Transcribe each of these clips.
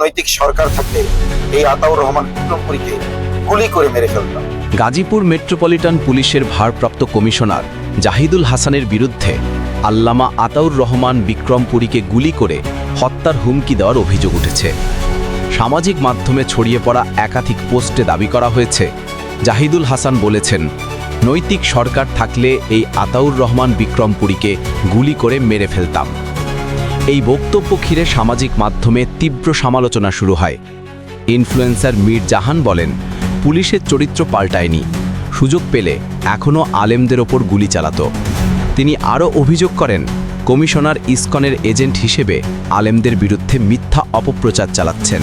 নৈতিক সরকার থাকলে এই আতাউর রহমান বিক্রমপুরীকে গুলি করে মেরে ফেলতাম গাজীপুর মেট্রোপলিটন পুলিশের ভারপ্রাপ্ত কমিশনার জাহিদুল হাসানের বিরুদ্ধে আল্লামা আতাউর রহমান বিক্রমপুরীকে গুলি করে হত্যার হুমকি দেওয়ার অভিযোগ উঠেছে। সামাজিক মাধ্যমে ছড়িয়ে পড়া একাধিক পোস্টে দাবি করা হয়েছে, জাহিদুল হাসান বলেছেন, নৈতিক সরকার থাকলে এই আতাউর রহমান বিক্রমপুরীকে গুলি করে মেরে ফেলতাম। এই বক্তব্য ঘিরে সামাজিক মাধ্যমে তীব্র সমালোচনা শুরু হয়। ইনফ্লুয়েন্সার মীর জাহান বলেন, পুলিশের চরিত্র পাল্টায়নি। সুযোগ পেলে এখনও আলেমদের ওপর গুলি চালাত। তিনি আরও অভিযোগ করেন, কমিশনার ইসকনের এজেন্ট হিসেবে আলেমদের বিরুদ্ধে মিথ্যা অপপ্রচার চালাচ্ছেন।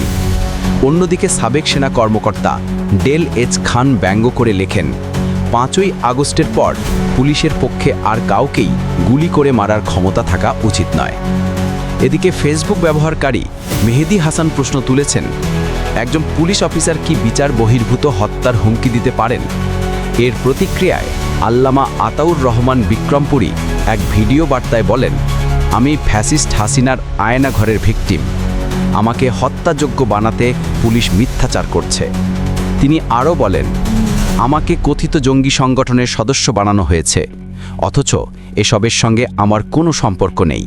অন্যদিকে সাবেক সেনা কর্মকর্তা ডেল এইচ খান ব্যঙ্গ করে লেখেন, পাঁচই আগস্টের পর পুলিশের পক্ষে আর কাউকেই গুলি করে মারার ক্ষমতা থাকা উচিত নয়। এদিকে ফেসবুক ব্যবহারকারী মেহেদি হাসান প্রশ্ন তুলেছেন, একজন পুলিশ অফিসার কি বিচার বহির্ভূত হত্যার হুমকি দিতে পারেন? এর প্রতিক্রিয়ায় আল্লামা আতাউর রহমান বিক্রমপুরী এক ভিডিও বার্তায় বলেন, আমি ফ্যাসিস্ট হাসিনার আয়না ঘরের ভিকটিম। আমাকে হত্যাযোগ্য বানাতে পুলিশ মিথ্যাচার করছে। তিনি আরও বলেন, আমাকে কথিত জঙ্গি সংগঠনের সদস্য বানানো হয়েছে, অথচ এসবের সঙ্গে আমার কোনো সম্পর্ক নেই।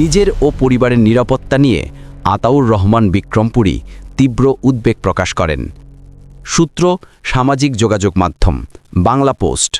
নিজের ও পরিবারের নিরাপত্তা নিয়ে আতাউর রহমান বিক্রমপুরী তীব্র উদ্বেগ প্রকাশ করেন। সূত্র সামাজিক যোগাযোগ মাধ্যম, বাংলা পোস্ট।